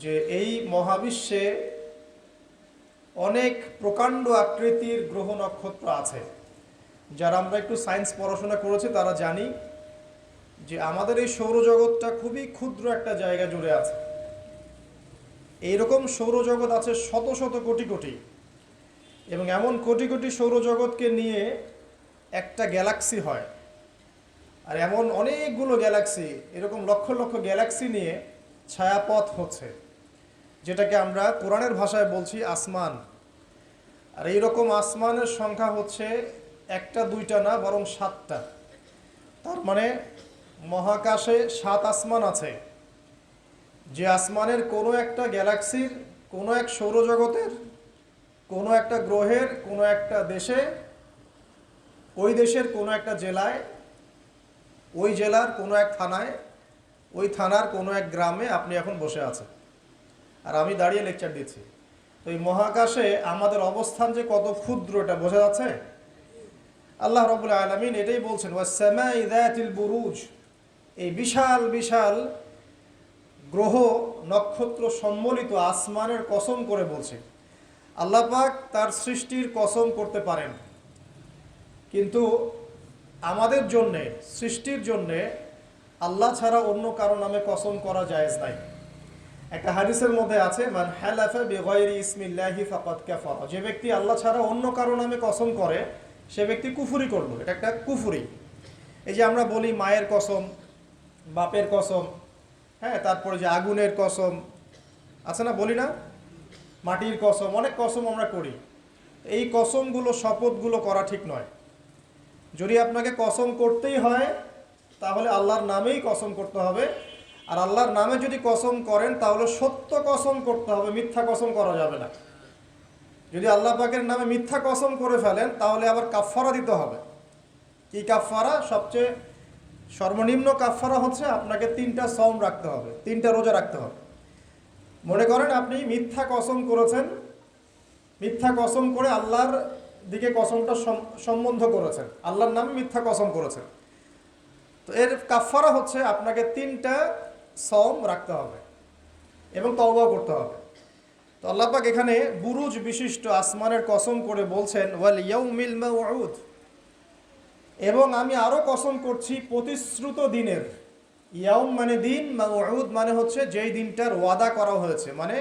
যে এই মহাবিশ্বে অনেক প্রকাণ্ড আকৃতির গ্রহ নক্ষত্র আছে। যারা আমরা একটু সায়েন্স পড়াশোনা করেছি, তারা জানি যে আমাদের এই সৌরজগৎটা খুবই ক্ষুদ্র একটা জায়গা জুড়ে আছে। এইরকম সৌরজগৎ আছে শত শত কোটি কোটি। এবং এমন কোটি কোটি সৌরজগৎকে নিয়ে একটা গ্যালাক্সি হয়। আর এমন অনেকগুলো গ্যালাক্সি, এরকম লক্ষ লক্ষ গ্যালাক্সি নিয়ে ছায়াপথ হচ্ছে। যেটাকে আমরা কোরআনের ভাষায় বলছি আসমান। আর এইরকম আসমানের সংখ্যা হচ্ছে একটা, দুইটা না, বরং সাতটা। তার মানে মহাকাশে সাত আসমান আছে। যে আসমানের কোনো একটা গ্যালাক্সির, কোনো এক সৌরজগতের, কোনো একটা গ্রহের, কোনো একটা দেশে, ওই দেশের কোনো একটা জেলায়, ওই জেলার কোনো এক থানায়, ওই থানার কোনো এক গ্রামে আপনি এখন বসে আছেন। আর আমি দাঁড়িয়ে লেকচার দিচ্ছি। তো এই মহাকাশে আমাদের অবস্থান যে কত ক্ষুদ্র এটা বোঝা যাচ্ছে? আল্লাহ রবুল্লা আলমিন এটাই বলছেন বুরুজ। এই বিশাল বিশাল গ্রহ নক্ষত্র সম্বলিত আসমানের কসম করে বলছে। আল্লাহ পাক তার সৃষ্টির কসম করতে পারেন। কিন্তু আমাদের জন্যে, সৃষ্টির জন্যে আল্লাহ ছাড়া অন্য কারও নামে কসম করা জায়েজ নাই। একটা হাদিসের মধ্যে আছে, মান হালাফা বিগয়রি ইসমিল্লাহি ফাকাদ কাফারা। যে ব্যক্তি আল্লাহ ছাড়া অন্য কারও নামে কসম করে, সে ব্যক্তি কুফুরি করল। এটা একটা কুফুরি। এই যে আমরা বলি মায়ের কসম, বাপের কসম হ্যাঁ তারপরে যে আগুনের কসম, আছে না বলি না? মাটির কসম, অনেক কসম আমরা করি। এই কসমগুলো, শপথগুলো করা ঠিক নয়। যদি আপনাকে কসম করতেই হয়, তাহলে আল্লাহর নামেই কসম করতে হবে। আর আল্লাহর নামে যদি কসম করেন, তাহলে সত্য কসম করতে হবে, মিথ্যা কসম করা যাবে না। যদি আল্লাহ পাকের নামে মিথ্যা কসম করে ফেলেন, তাহলে আবার কাফফারা দিতে হবে। কি কাফফারা? সবচেয়ে সর্বনিম্ন কাফফারা হচ্ছে আপনাকে তিনটা সম রাখতে হবে, তিনটা রোজা রাখতে হবে। মনে করেন আপনি মিথ্যা কসম করেছেন, মিথ্যা কসম করে আল্লাহর দিকে কসমটা সম্বন্ধ করেছেন, আল্লাহর নামে মিথ্যা কসম করেছেন। তো এর কাফারা হচ্ছে আপনাকে তিনটা সম রাখতে হবে এবং তওবা করতে হবে। তো আল্লাহ পাক এখানে বুরুজ বিশিষ্ট আসমানের কসম করে বলছেন, ওয়াল ইয়াউমিল মাউউদ। এবং আমি আরও কসম করছি প্রতিশ্রুত দিনের। ইয়াউম মানে দিন, মাউউদ মানে হচ্ছে যেই দিনটার ওয়াদা করা হয়েছে মানে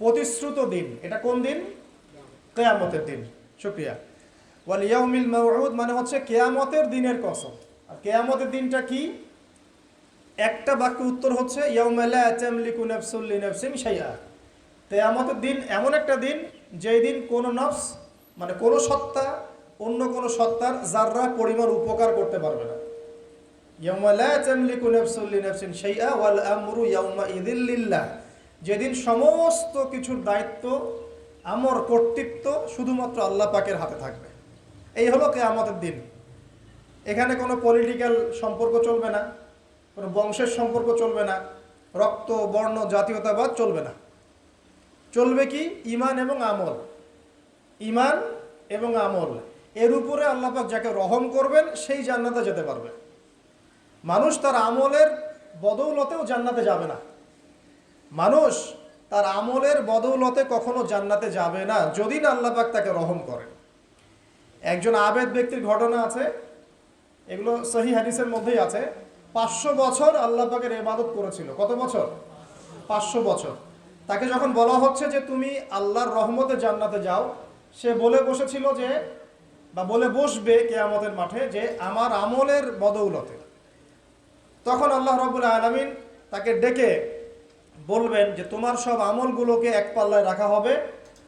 প্রতিশ্রুত দিন। এটা কোন দিন? কেয়ামতের দিন। শুক্রিয়া। ওয়াল ইয়াউমিল মাউউদ মানে হচ্ছে কেয়ামতের দিনের কসম। আর কেয়ামতের দিনটা কি? একটা বাক্য উত্তর হচ্ছে কেয়ামতের দিন এমন একটা দিন, যেই দিন কোনো নফস মানে কোনো সত্তা, অন্য কোনো সত্তার যাররা পরিমাণ উপকার করতে পারবে না। যেদিন সমস্ত কিছুর দায়িত্ব, আমর কর্তৃত্ব শুধুমাত্র আল্লাহ পাকের হাতে থাকবে। এই হলো কে আমাদের দিন। এখানে কোনো পলিটিক্যাল সম্পর্ক চলবে না। কোনো বংশের সম্পর্ক চলবে না, রক্ত, বর্ণ, জাতীয়তাবাদ চলবে না। চলবে কি? ইমান এবং আমল। ইমান এবং আমল। এর উপরে আল্লাপাক যাকে রহম করবেন, সেই জান্নাতে যেতে পারবে। মানুষ তার আমলের বদৌলতেও জান্নাতে যাবে না। মানুষ তার আমলের বদৌলতে কখনো জান্নাতে যাবে না, যদি না আল্লাপাক তাকে রহম করে। একজন আবেদ ব্যক্তির ঘটনা আছে, এগুলো সহি হাদিসের মধ্যেই আছে। পাঁচশো বছর আল্লাহ পাকের এবাদত করেছিল। কত বছর? পাঁচশো বছর। তাকে যখন বলা হচ্ছে যে তুমি আল্লাহর রহমতে জান্নাতে যাও, সে বলে বসেছিল যে, বা বলে বসবে কেয়ামতের মাঠে যে আমার আমলের বদৌলতে। তখন আল্লাহ রবুল আলমিন তাকে ডেকে বলবেন যে, তোমার সব আমলগুলোকে এক পাল্লায় রাখা হবে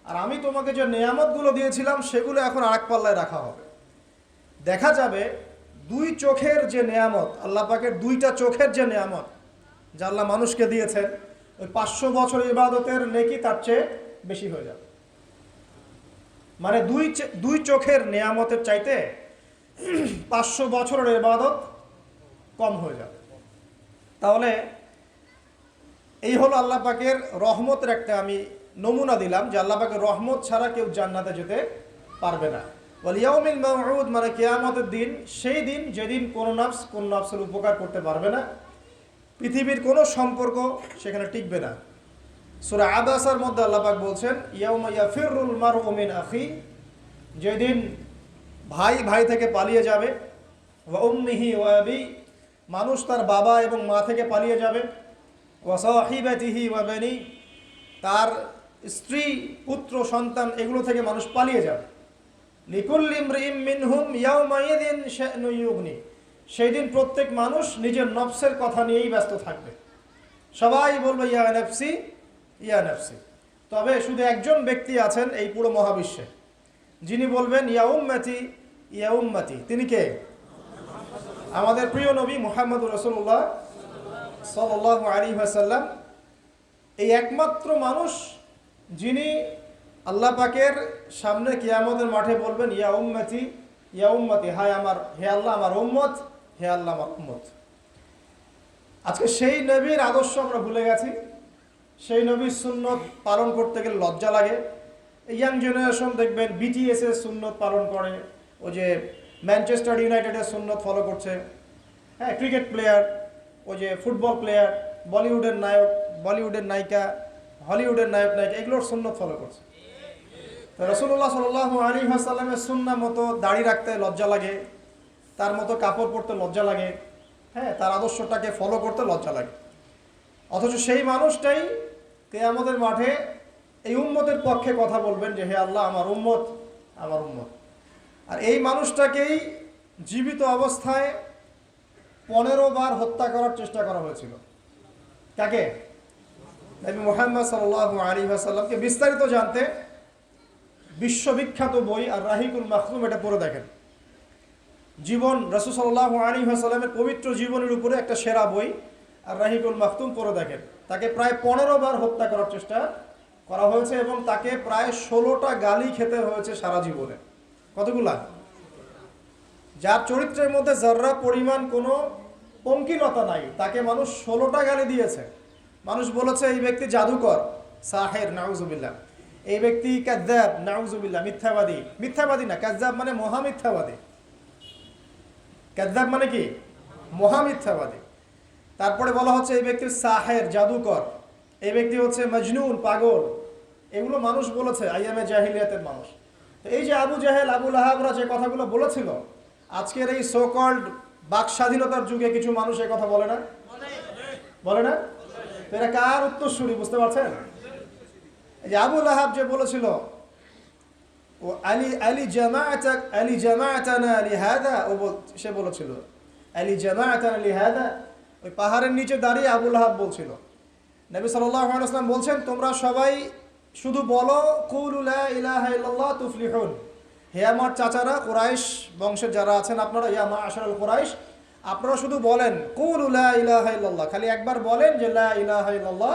আর আমি তোমাকে যে নেয়ামতগুলো দিয়েছিলাম সেগুলো এখন আর এক পাল্লায় রাখা হবে। দেখা যাবে দুই চোখের যে নেয়ামত, আল্লাহ পাকের দুইটা চোখের যে নেয়ামত, যা আল্লাহ মানুষকে দিয়েছেন, ওই পাঁচশো বছর ইবাদতের নেকি তার চেয়ে বেশি হয়ে যাবে। মানে দুই দুই চোখের নেয়ামতের চাইতে পাঁচশো বছরের ইবাদত কম হয়ে যাবে। তাহলে এই হলো আল্লাহ পাকের রহমতের একটা আমি নমুনা দিলাম, যে আল্লাহ পাকের রহমত ছাড়া কেউ জান্নাতে যেতে পারবে না। বল ইয়াউমিল মাউউদ মানে কিয়ামতের দিন, সেই দিন যেদিন কোন নফস কোন নফসের উপকার করতে পারবে না, পৃথিবীর কোনো সম্পর্ক সেখানে টিকবে না। সূরা আবাসার মধ্যে আল্লাহ পাক বলছেন, ইয়াউমা ইয়াফিরুল মারউ মিন আখি যেদিন ভাই ভাই থেকে পালিয়ে যাবে, ওয়া উম্মিহি ওয়া আবি মানুষ তার বাবা এবং মা থেকে পালিয়ে যাবে, ওয়া সাহিবাতিহি ওয়া বানি তার স্ত্রী, পুত্র, সন্তান, এগুলো থেকে মানুষ পালিয়ে যাবে। সেই দিন প্রত্যেক মানুষ নিজের নফসের কথা নিয়েই ব্যস্ত থাকবে। সবাই বলবে, ইয়া নফসি ইয়া নফসি। তবে শুধু একজন ব্যক্তি আছেন এই পুরো মহাবিশ্বে। যিনি বলবেন, ইয়া উম্মতি তিনি কে? আমাদের প্রিয় নবী মুহাম্মদ রসুল্লাহ সাল্লাহ আলী সাল্লাম এই একমাত্র মানুষ যিনি আল্লাহ পাকের সামনে কিয়ামতের মাঠে বলবেন, ইয়া উম্মতি ইয়া উম্মতি, হায় আমার, হে আল্লাহ আমার উম্মত, হে আল্লাহ আমার উম্মত। আজকে সেই নবীর আদর্শ আমরা ভুলে গেছি। সেই নবীর সুন্নত পালন করতে গেলে লজ্জা লাগে। ইয়াং জেনারেশন দেখবেন বিটিএস এর সুন্নত পালন করে, ও যে ম্যানচেস্টার ইউনাইটেডের সুন্নত ফলো করছে। হ্যাঁ ক্রিকেট প্লেয়ার ও যে ফুটবল প্লেয়ার বলিউডের নায়ক বলিউডের নায়িকা হলিউডের নায়ক নায়িকা এগুলোর সুন্নত ফলো করছে। রসুল্লাহ সাল আলী হাসাল্লামের সুন্না মতো দাড়ি রাখতে লজ্জা লাগে, তার মতো কাপড় পরতে লজ্জা লাগে হ্যাঁ তার আদর্শটাকে ফলো করতে লজ্জা লাগে। অথচ সেই মানুষটাই কেয়ামতের মাঠে এই উম্মতের পক্ষে কথা বলবেন যে, হে আল্লাহ, আমার উম্মত আমার উম্মত। আর এই মানুষটাকেই জীবিত অবস্থায় পনেরো বার হত্যা করার চেষ্টা করা হয়েছিল। কাকে? মোহাম্মদ সাল্লাহ আলী আসাল্লামকে বিস্তারিত জানতে বিশ্ববিখ্যাত বই আর রাহিকুল মাহরুম এটা পড়ে দেখেন। জীবন, রসুল সাল্লাহ আলী আসাল্লামের পবিত্র জীবনের উপরে একটা সেরা বই আর রাহিকুল মাহতুম পড়ে দেখেন। তাকে প্রায় পনেরো বার হত্যা করার চেষ্টা করা হয়েছে এবং তাকে প্রায় ষোলোটা গালি খেতে হয়েছে সারা জীবনে। কতগুলা? যার চরিত্রের মধ্যে যার্রা পরিমাণ কোনো পঙ্কিলতা নাই, তাকে মানুষ ষোলোটা গালি দিয়েছে। মানুষ বলেছে, এই ব্যক্তি জাদুকর, সাহের, নাউজুবিল্লাহ। এই ব্যক্তি কাজ্জাব নাউজুবিল্লাহ, মিথ্যাবাদী। মিথ্যাবাদী না কাজ্জাব মানে মহামিথ্যাবাদী। কাজ্জাব মানে কি? মহামিথ্যাবাদী। তারপরে বলা হচ্ছে এই ব্যক্তি সাহের, জাদুকর। এই ব্যক্তি হচ্ছে মজনুন, পাগল। এগুলো মানুষ বলেছে, আইয়ামে জাহিলিয়াতের মানুষ। এই যে আবু জাহেল আবুল আহাবরা যে কথাগুলো বলেছিল, আজকের এই সোকল্ড বাক স্বাধীনতার যুগে কিছু মানুষ কথা বলে না? বলে না? তো এরা কার উত্তরসূরি, বুঝতে পারছেন? যে আবুল আহাব যে বলেছিল, ও আলী আলী জামাআতাক আলী জামাআতানা আলী হাদা ও সে বলেছিল, আলী জামাআতানা আলী হাদা ওই পাহাড়ের নিচে দাঁড়িয়ে আবুল আহাব বলছিল। নবী আলাইহি বলছেন, তোমরা সবাই শুধু বলো, কুলু লা ইলাহা ইল্লাল্লাহ তুফলিহুন। হে আমার চাচারা, কুরাইশ বংশের যারা আছেন আপনারা, ইয়া মা আশরাল কুরাইশ, আপনারা শুধু বলেন, কুলু লা ইলাহা খালি একবার বলেন যে, লা ইল্লাল্লাহ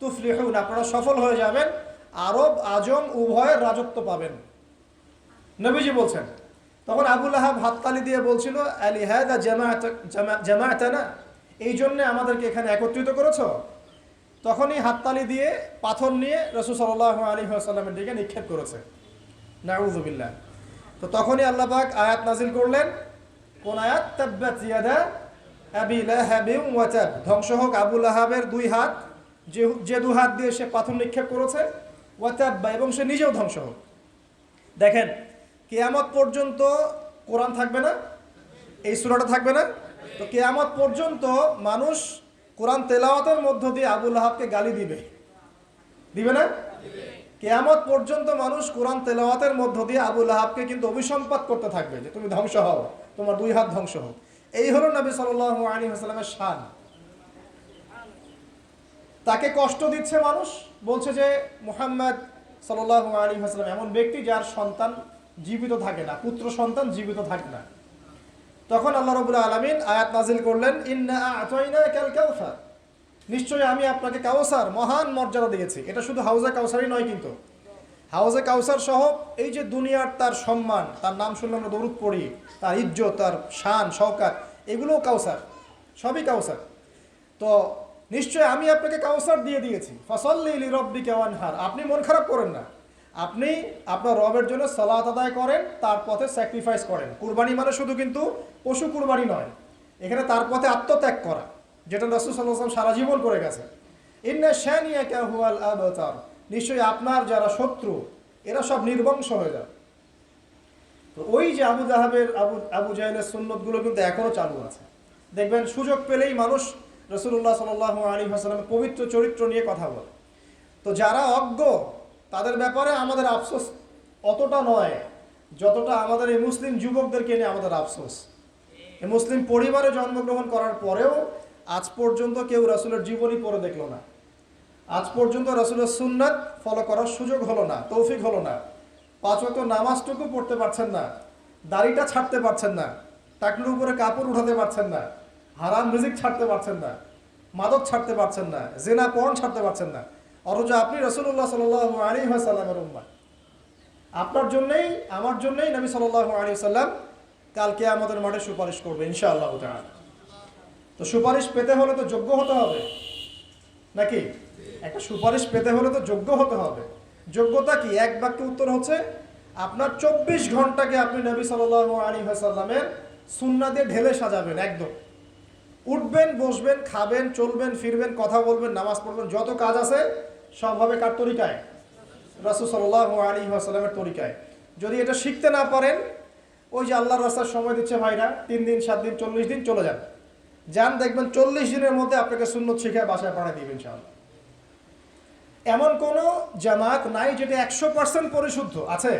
তুফলিহুন। আপনারা সফল হয়ে যাবেন। আরব, আজম উভয়ের রাজত্ব পাবেন। নবীজি বলছেন, তখন আবুল আহাব হাততালি দিয়ে বলছিল, আলী জামায়াত জামায়াতানা এই জন্যে আমাদেরকে এখানে একত্রিত করেছ? তখনই হাততালি দিয়ে পাথর নিয়ে রসুল সাল্লাহ আলী আসাল্লামের দিকে নিক্ষেপ করেছে। নাউজুবিল্লাহ তো তখনই আল্লাহ পাক আয়াত নাজিল করলেন। কোন আয়াত? ধ্বংস হোক আবুল আহাবের দুই হাত। যে যে দু হাত দিয়ে সে পাথর নিক্ষেপ করেছে ওয়াতাব্বা এবং সে নিজেও ধ্বংস হোক। দেখেন, কেয়ামত পর্যন্ত কোরআন থাকবে না, এই সুরাটা থাকবে না। তো কেয়ামত পর্যন্ত মানুষ কোরআন তেলাওয়াতের মধ্য দিয়ে আবুল আহাবকে গালি দিবে। দিবে না? কেয়ামত পর্যন্ত মানুষ কোরআন তেলাওয়াতের মধ্য দিয়ে আবুল আহাবকে কিন্তু অভিসম্পাত করতে থাকবে যে তুমি ধ্বংস হও, তোমার দুই হাত ধ্বংস হোক। এই হলো নবী সাল্লাহ আলী হাসলামের শান। তাকে কষ্ট দিচ্ছে মানুষ বলছে যে মুহাম্মদ সাল্লাহ আলী হাসলাম এমন ব্যক্তি যার সন্তান জীবিত থাকে না, পুত্র সন্তান জীবিত থাকে না। তখন আল্লাহ রবুল্লা আলমিন আয়াত নাজিল করলেন, ইন্না নিশ্চয়ই আমি আপনাকে কাউসার মহান মর্যাদা দিয়েছি। এটা শুধু হাউজে কাউসারই নয় কিন্তু। হাউজে কাউসার সহ এই যে দুনিয়ার তার সম্মান, তার নাম শুনলে আমরা দৌড় পড়ি, তার ইজ্জত, তার শান, শওকাত, এগুলোও কাউসার সবই কাউসার তো নিশ্চয় আমি আপনাকে কাউসার দিয়ে দিয়েছি। ফসল্লি রব্বি কেওয়ানহার আপনি মন খারাপ করেন না। আপনি আপনার রবের জন্য সালাত আদায় করেন, তার পথে স্যাক্রিফাইস করেন। কুরবানি মানে শুধু কিন্তু পশু কুরবানি নয়, এখানে তার পথে আত্মত্যাগ করা, যেটা রসুল সাল্লাম সারা জীবন করে গেছে। ইন্না হুয়াল আবতার। নিশ্চয়ই আপনার যারা শত্রু, এরা সব নির্বংশ হয়ে যাবে। তো ওই যে আবু জাহাবের, আবু আবু জাহেলের সুন্নতগুলো কিন্তু এখনও চালু আছে। দেখবেন সুযোগ পেলেই মানুষ রসুল্লাহ সাল আলী হাসালামের পবিত্র চরিত্র নিয়ে কথা বলে। তো যারা অজ্ঞ, তাদের ব্যাপারে আমাদের আফসোস অতটা নয়, যতটা আমাদের এই মুসলিম যুবকদেরকে নিয়ে আমাদের আফসোস। এই মুসলিম পরিবারে জন্মগ্রহণ করার পরেও আজ পর্যন্ত কেউ রাসুলের জীবনী পড়ে দেখল না। আজ পর্যন্ত রাসুলের সুন্নাত ফলো করার সুযোগ হলো না, তৌফিক হলো না। পাঁচ ওয়াক্ত নামাজটুকু পড়তে পারছেন না, দাড়িটা ছাড়তে পারছেন না টাকলুর উপরে কাপড় উঠাতে পারছেন না। হারাম রিজিক ছাড়তে পারছেন না, মাদক ছাড়তে পারছেন না, জেনা পণ ছাড়তে পারছেন না। অথচ আপনি রসুল্লাহ সাল আলী সাল্লামের উম্মা। আপনার জন্যই, আমার জন্যই নবী সাল্লাহ আলী সাল্লাম কালকে আমাদের মাঠে সুপারিশ করবে, ইনশাআল্লাহ তো সুপারিশ পেতে হলে তো যোগ্য হতে হবে। নাকি? একটা সুপারিশ পেতে হলে তো যোগ্য হতে হবে। যোগ্যতা কি? এক বাক্যে উত্তর হচ্ছে, আপনার চব্বিশ ঘন্টাকে আপনি নবী সাল্লাহ আলী সাল্লামের সুন্না দিয়ে ঢেলে সাজাবেন, একদম। উঠবেন, বসবেন, খাবেন, চলবেন, ফিরবেন, কথা বলবেন, নামাজ পড়বেন, যত কাজ আছে সব হবে কার তরিকায়? রাসুল সাল্লাহ আলী সাল্লামের তরিকায়। যদি এটা শিখতে না পারেন, ওই যে আল্লাহর রাস্তার সময় দিচ্ছে ভাইরা, তিন দিন, সাত দিন, চল্লিশ দিন চলে যান। যান, দেখবেন চল্লিশ দিনের মধ্যে আপনাকে সুন্নত শিখে বাসায় পাঠিয়ে দিবেন ইনশাআল্লাহ। এমন কোনো জামাত নাই যেটা একশো পার্সেন্ট পরিশুদ্ধ, আছে?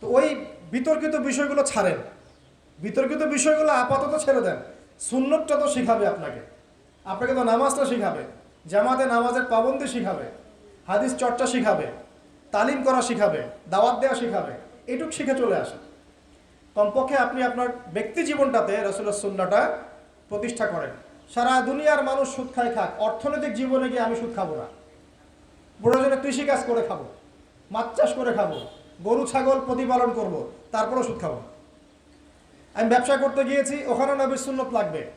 তো ওই বিতর্কিত বিষয়গুলো ছাড়েন। বিতর্কিত বিষয়গুলো আপাতত ছেড়ে দেন। সুন্নতটা তো শিখাবে আপনাকে। আপনাকে তো নামাজটা শিখাবে, জামাতে নামাজের পাবন্দি শিখাবে, হাদিস চর্চা শিখাবে, তালিম করা শিখাবে, দাওয়াত দেওয়া শিখাবে, এটুক শিখে চলে আসে কমপক্ষে আপনি আপনার ব্যক্তি জীবনটাতে রসুলের সুন্নাটা প্রতিষ্ঠা করেন। সারা দুনিয়ার মানুষ সুদ খায় খাক, অর্থনৈতিক জীবনে গিয়ে আমি সুদ খাব না। প্রয়োজনে কৃষিকাজ করে খাব, মাছ চাষ করে খাব, গরু, ছাগল প্রতিপালন করব, তারপরেও সুদ খাব। আমি ব্যবসা করতে গিয়েছি ওখানে নবীর সুন্নত লাগবে।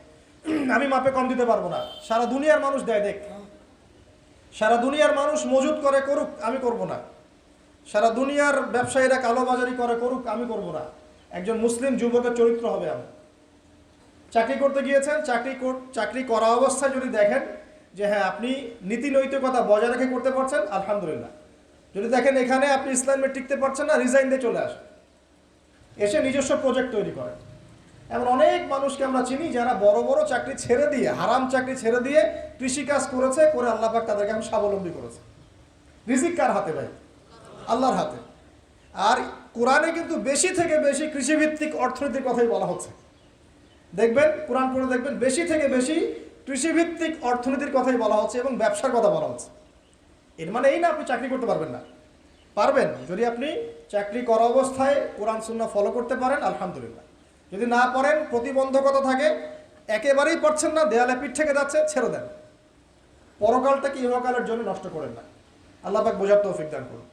আমি মাপে কম দিতে পারব না। সারা দুনিয়ার মানুষ দেয়, দেখ। সারা দুনিয়ার মানুষ মজুত করে করুক, আমি করব না। সারা দুনিয়ার ব্যবসায়ীরা কালোবাজারি করে করুক, আমি করব না। একজন মুসলিম যুবকের চরিত্র হবে আমি চাকরি করতে গিয়েছেন, চাকরি কর- চাকরি করা অবস্থায় যদি দেখেন যে হ্যাঁ আপনি নীতি নৈতিকতা বজায় রেখে করতে পারছেন, আলহামদুলিল্লাহ। যদি দেখেন এখানে আপনি ইসলামে টিকতে পারছেন না রিজাইন দিয়ে চলে আসেন। এসে নিজস্ব প্রজেক্ট তৈরি করে। এমন অনেক মানুষকে আমরা চিনি যারা বড় বড় চাকরি ছেড়ে দিয়ে, হারাম চাকরি ছেড়ে দিয়ে কৃষিকাজ করেছে, করে আল্লাহ পাক তাদেরকে এখন স্বাবলম্বী করেছে। রিজিক কার হাতে ভাই? আল্লাহর হাতে। আর কোরআনে কিন্তু বেশি থেকে বেশি কৃষিভিত্তিক অর্থনীতির কথাই বলা হচ্ছে। দেখবেন, কোরআন পড়ে দেখবেন, বেশি থেকে বেশি কৃষিভিত্তিক অর্থনীতির কথাই বলা হচ্ছে এবং ব্যবসার কথা বলা হচ্ছে। এর মানে এই না আপনি চাকরি করতে পারবেন না। পারবেন যদি আপনি চাকরি করা অবস্থায় কোরআন সুন্না ফলো করতে পারেন আলহামদুলিল্লাহ। যদি না পারেন প্রতিবন্ধকতা থাকে একেবারেই পারছেন না দেয়ালে পিঠ থেকে যাচ্ছে ছেড়ে দেন। পরকালটাকে ইহকালের জন্য নষ্ট করেন না। আল্লাহ পাক বোঝার তৌফিক দান করুন।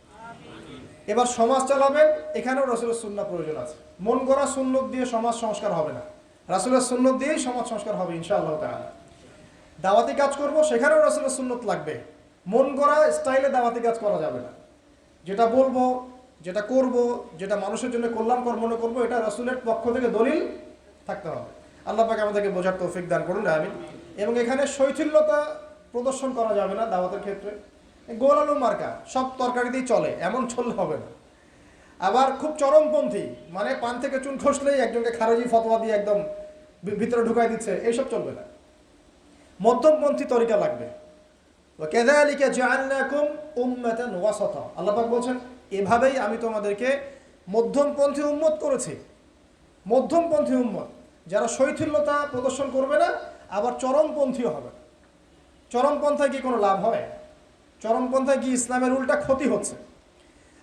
এবার সমাজ চালাবেন এখানেও রসুলের সুন্না প্রয়োজন আছে। মন গড়া সুন্নত দিয়ে সমাজ সংস্কার হবে না। রাসুলের সুন্নত দিয়েই সমাজ সংস্কার হবে ইনশাআল্লাহ তাআলা। দাওয়াতি কাজ করব সেখানেও রসুলের সুন্নত লাগবে। মন গড়া স্টাইলে দাওয়াতি কাজ করা যাবে না। যেটা বলব, যেটা করব, যেটা মানুষের জন্য কল্যাণকর মনে করব, এটা রসুলের পক্ষ থেকে দলিল থাকতে হবে। আল্লাহ পাকে আমাদেরকে বোঝার তৌফিক দান করুন আমি এবং এখানে শৈথিল্যতা প্রদর্শন করা যাবে না দাওয়াতের ক্ষেত্রে। গোল আলু মার্কা, সব তরকারি দিয়ে চলে, এমন চললে হবে না। আবার খুব চরমপন্থী মানে পান থেকে চুন খসলেই একজনকে খারেজি ফতোয়া দিয়ে একদম ভিতরে ঢুকাই দিচ্ছে, এইসব চলবে না। মধ্যমপন্থী তরিকা লাগবে। কেদালিকে জাআলনাকুম উম্মাতান ওয়াসাতা আল্লাহ পাক বলছেন, এভাবেই আমি তোমাদেরকে মধ্যমপন্থী উম্মত করেছি। মধ্যমপন্থী উম্মত। যারা শৈথিল্যতা প্রদর্শন করবে না, আবার চরমপন্থীও হবে। চরমপন্থায় কি কোনো লাভ হয়? চরমপন্থায় কি ইসলামের উল্টা ক্ষতি হচ্ছে?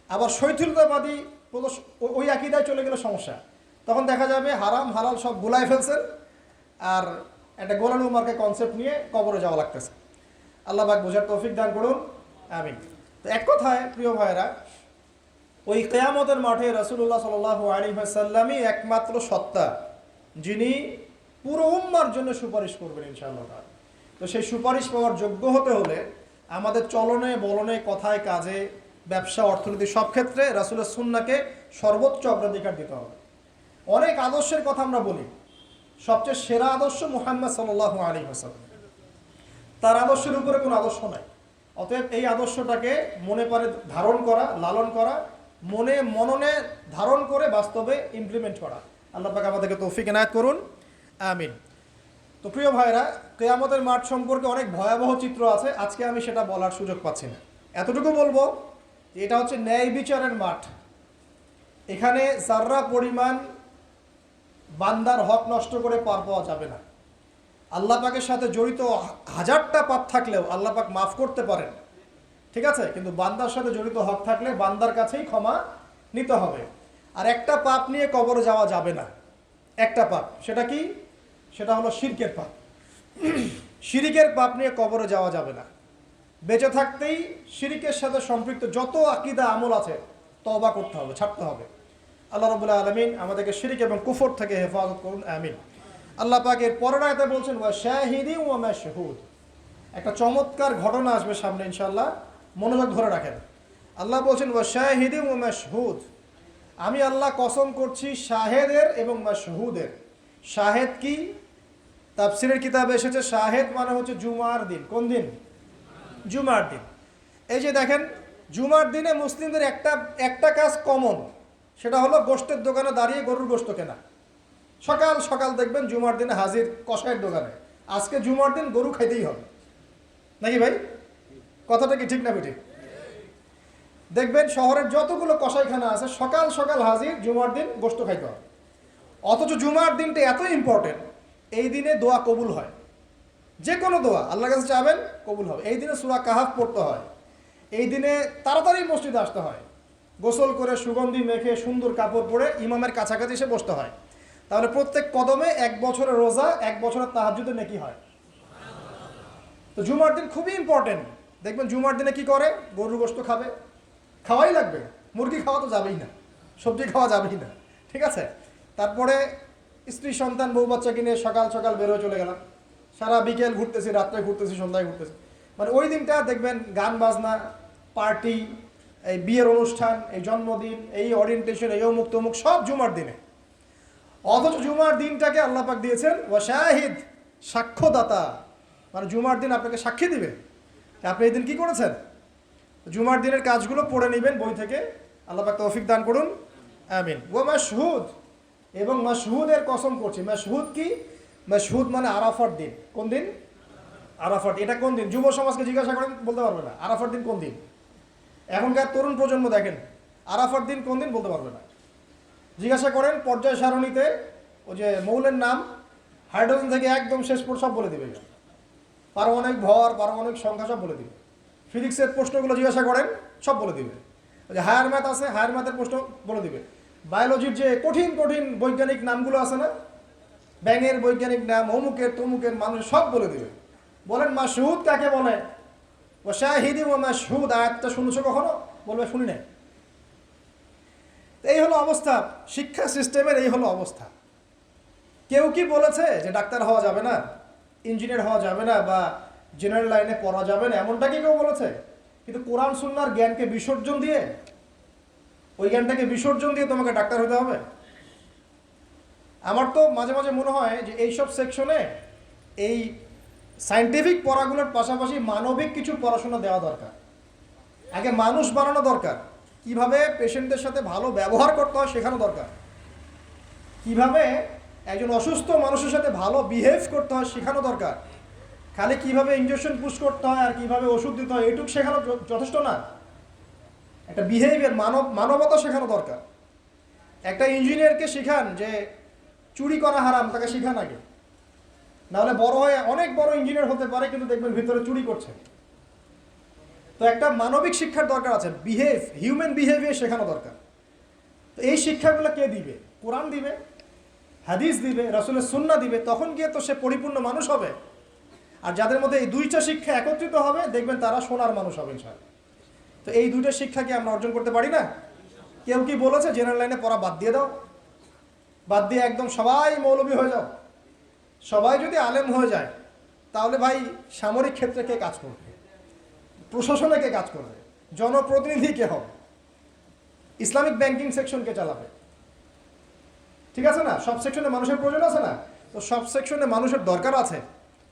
আবার শৈথিল্যতাবাদী প্রদর্শ- ও- ওই আকিদায় চলে গেলে সমস্যা। তখন দেখা যাবে হারাম, হালাল সব গুলাই ফেলছেন, আর একটা গোলান উমারকে কনসেপ্ট নিয়ে কবরে যাওয়া লাগতেছে। আল্লাহ পাক বোঝার তৌফিক দান করুন আমি তো এক কথায়, প্রিয় ভাইরা ওই কেয়ামতের মাঠে রসুল্লাহ সাল আলী সাল্লামই একমাত্র সত্তা, যিনি পুরো উম্মার জন্য সুপারিশ করবেন ইনশাআল্লাহ। তো সেই সুপারিশ পাওয়ার যোগ্য হতে হলে আমাদের চলনে, বলনে, কথায়, কাজে, ব্যবসা, অর্থনীতি সব ক্ষেত্রে রাসুলের সুন্নাকে সর্বোচ্চ অগ্রাধিকার দিতে হবে। অনেক আদর্শের কথা আমরা বলি, সবচেয়ে সেরা আদর্শ মুহাম্মদ সাল্লাহ আলী হাসাল্লাম তার আদর্শের উপরে কোনো আদর্শ নাই। অতএব এই আদর্শটাকে মনে পারে ধারণ করা, লালন করা, মনে মননে ধারণ করে বাস্তবে ইমপ্লিমেন্ট করা। আল্লাহ পাক আমাদেরকে তৌফিক এনায়ত করুন। আমিন। তো প্রিয় ভাইরা কেয়ামতের মাঠ সম্পর্কে অনেক ভয়াবহ চিত্র আছে। আজকে আমি সেটা বলার সুযোগ পাচ্ছি না। এতটুকু বলব যে এটা হচ্ছে ন্যায় বিচারের মাঠ। এখানে যার্রা পরিমাণ বান্দার হক নষ্ট করে পার পাওয়া যাবে না। আল্লাহ পাকের সাথে জড়িত হাজারটা পাপ থাকলেও আল্লাহ পাক মাফ করতে পারেন। ঠিক আছে? কিন্তু বান্দার সাথে জড়িত হক থাকলে বান্দার কাছেই ক্ষমা নিতে হবে। আর একটা পাপ নিয়ে কবরে যাওয়া যাবে না। একটা পাপ। সেটা কি? সেটা হলো শিরকের পাপ। শিরিকের পাপ নিয়ে কবরে যাওয়া যাবে না। বেঁচে থাকতেই শিরিকের সাথে সম্পৃক্ত যত আকিদা, আমল আছে তবা করতে হবে, ছাড়তে হবে। আল্লাহ রবুল্লাহ আলমিন আমাদেরকে শিরিক এবং কুফর থেকে হেফাজত করুন, আমিন। আল্লাহ পাকের পরের আয়তে বলছেন, ওয়া শাহিদি ওয়া মাশহুদ। একটা চমৎকার ঘটনা আসবে সামনে, ইনশাআল্লাহ। মনোযোগ ধরে রাখেন। আল্লাহ বলছেন, ওয়া শাহিদি ওয়া মাশহুদ। আমি আল্লাহ কসম করছি শাহেদের এবং মাশহুদের। শাহেদ কি? তাফসিরের কিতাবে এসেছে, শাহেদ মানে হচ্ছে জুমার দিন। কোন দিন? জুমার দিন। এই যে দেখেন, জুমার দিনে মুসলিমদের একটা একটা কাজ কমন সেটা হলো গোষ্ঠের দোকানে দাঁড়িয়ে গরুর গোশত কেনা। সকাল সকাল দেখবেন জুমার দিনে হাজির কষাইয়ের দোকানে। আজকে জুমার দিন গরু খাইতেই হবে। নাকি ভাই? কথাটা কি ঠিক না ঠিক দেখবেন শহরের যতগুলো কষাইখানা আছে, সকাল সকাল হাজির জুমার দিন গোশত খাইতে হবে। অথচ জুমার দিনটা এত ইম্পর্টেন্ট এই দিনে দোয়া কবুল হয়। যে কোনো দোয়া, আল্লাহর কাছে চাবেন কবুল হবে। এই দিনে সুরা কাহাফ পড়তে হয়। এই দিনে তাড়াতাড়ি মসজিদে আসতে হয়। গোসল করে সুগন্ধি মেখে সুন্দর কাপড় পরে ইমামের কাছাকাছি এসে বসতে হয়। তাহলে প্রত্যেক কদমে এক বছরের রোজা, এক বছরের তাহাজুদে নেকি হয়। তো জুমার দিন খুবই ইম্পর্টেন্ট দেখবেন জুমার দিনে কি করে? গরুর গোস্ত খাবে। খাওয়াই লাগবে। মুরগি খাওয়া তো যাবেই না। সবজি খাওয়া যাবেই না। ঠিক আছে? তারপরে স্ত্রী, সন্তান, বউ, বাচ্চা কিনে সকাল সকাল বেরোয় চলে গেলাম। সারা বিকেল ঘুরতেছি, রাত্রে ঘুরতেছি, সন্ধ্যায় ঘুরতেছি। মানে ওই দিনটা দেখবেন গান, বাজনা পার্টি এই বিয়ের অনুষ্ঠান, এই জন্মদিন, এই অরিয়েন্টেশন এই অমুক তমুক সব জুমার দিনে। অথচ জুমার দিনটাকে আল্লাহ পাক দিয়েছেন ও শাহিদ, সাক্ষ্যদাতা। মানে জুমার দিন আপনাকে সাক্ষী দিবে। আপনি এই দিন কী করেছেন? জুমার দিনের কাজগুলো পড়ে নেবেন বই থেকে। আল্লাহ পাক তৌফিক দান করুন। আমিন। ও মাসহুদ এবং মাসহুদের কসম করছি। মাসহুদ কি? মাসহুদ মানে আরাফার দিন। কোন দিন? আরাফার এটা কোন দিন? যুব সমাজকে জিজ্ঞাসা করেন, বলতে পারবে না। আরাফার দিন কোন দিন? এখনকার তরুণ প্রজন্ম দেখেন, আরাফার দিন কোন দিন বলতে পারবে না। জিজ্ঞাসা করেন পর্যায় সারণীতে ওই যে মৌলের নাম, হাইড্রোজেন থেকে একদম শেষ পর সব বলে দিবে পারমাণবিক ভর, পারমাণবিক সংখ্যা সব বলে দিবে ফিজিক্সের প্রশ্নগুলো জিজ্ঞাসা করেন, সব বলে দিবে যে হায়ার ম্যাথ আছে, হায়ার ম্যাথের প্রশ্ন বলে দিবে বায়োলজির যে কঠিন কঠিন বৈজ্ঞানিক নামগুলো আছে না, ব্যাঙের বৈজ্ঞানিক নাম, অমুকের, তমুকের মানুষ সব বলে দিবে বলেন, মাসহুদ কাকে বলে? ও, শাহিদি ও মাসহুদ। আয়াতটা শুনেছো কখনো? বলবে, শুনি নাই। এই হলো অবস্থা। শিক্ষা সিস্টেমের এই হলো অবস্থা। কেউ কি বলেছে যে ডাক্তার হওয়া যাবে না ইঞ্জিনিয়ার হওয়া যাবে না বা জেনারেল লাইনে পড়া যাবে না? এমনটা কি কেউ বলেছে? কিন্তু কোরআন সুন্নার জ্ঞানকে বিসর্জন দিয়ে, ওই জ্ঞানটাকে বিসর্জন দিয়ে তোমাকে ডাক্তার হতে হবে? আমার তো মাঝে মাঝে মনে হয় যে এইসব সেকশনে এই সায়েন্টিফিক পড়াগুলোর পাশাপাশি মানবিক কিছু পড়াশোনা দেওয়া দরকার। আগে মানুষ বানানো দরকার। কীভাবে পেশেন্টদের সাথে ভালো ব্যবহার করতে হয় শেখানো দরকার? কীভাবে একজন অসুস্থ মানুষের সাথে ভালো বিহেভ করতে হয় শেখানো দরকার? খালি কীভাবে ইঞ্জেকশন পুশ করতে হয় আর কীভাবে ওষুধ দিতে হয়, এটুকু শেখানো যথেষ্ট না? একটা বিহেভিয়ার মানব, মানবতা শেখানো দরকার। একটা ইঞ্জিনিয়ারকে শেখান যে চুরি করা হারাম, তাকে শেখান আগে। নাহলে বড় হয়ে অনেক বড় ইঞ্জিনিয়ার হতে পারে, কিন্তু দেখবেন ভিতরে চুরি করছে। তো একটা মানবিক শিক্ষার দরকার আছে। বিহেভ হিউম্যান বিহেভিয়ার শেখানো দরকার। তো এই শিক্ষাগুলো কে দিবে? কোরআন দিবে, হাদিস দিবে, রসুলের সুন্না দিবে, তখন গিয়ে তো সে পরিপূর্ণ মানুষ হবে। আর যাদের মধ্যে এই দুইটা শিক্ষা একত্রিত হবে, দেখবেন তারা সোনার মানুষ হবে ইনশাআল্লাহ। তো এই দুইটা শিক্ষা কি আমরা অর্জন করতে পারি না? কেউ কি বলেছে জেনারেল লাইনে পড়া বাদ দিয়ে দাও। বাদ দিয়ে একদম সবাই মৌলবী হয়ে যাও। সবাই যদি আলেম হয়ে যায়, তাহলে ভাই সামরিক ক্ষেত্রে কে কাজ করবে? প্রশাসনে কে কাজ করবে? জনপ্রতিনিধি কে হবে? ইসলামিক ব্যাংকিং সেকশনকে চালাবে? ঠিক আছে না? সব সেকশনে মানুষের প্রয়োজন আছে না? তো সব সেকশনে মানুষের দরকার আছে।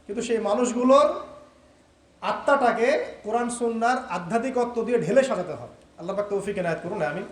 কিন্তু সেই মানুষগুলোর আত্মাটাকে কোরআন সন্ন্যার আধ্যাত্মিকত্ব দিয়ে ঢেলে সাজাতে হবে। আল্লাহ তৌফিক এনায়ত করুন আমি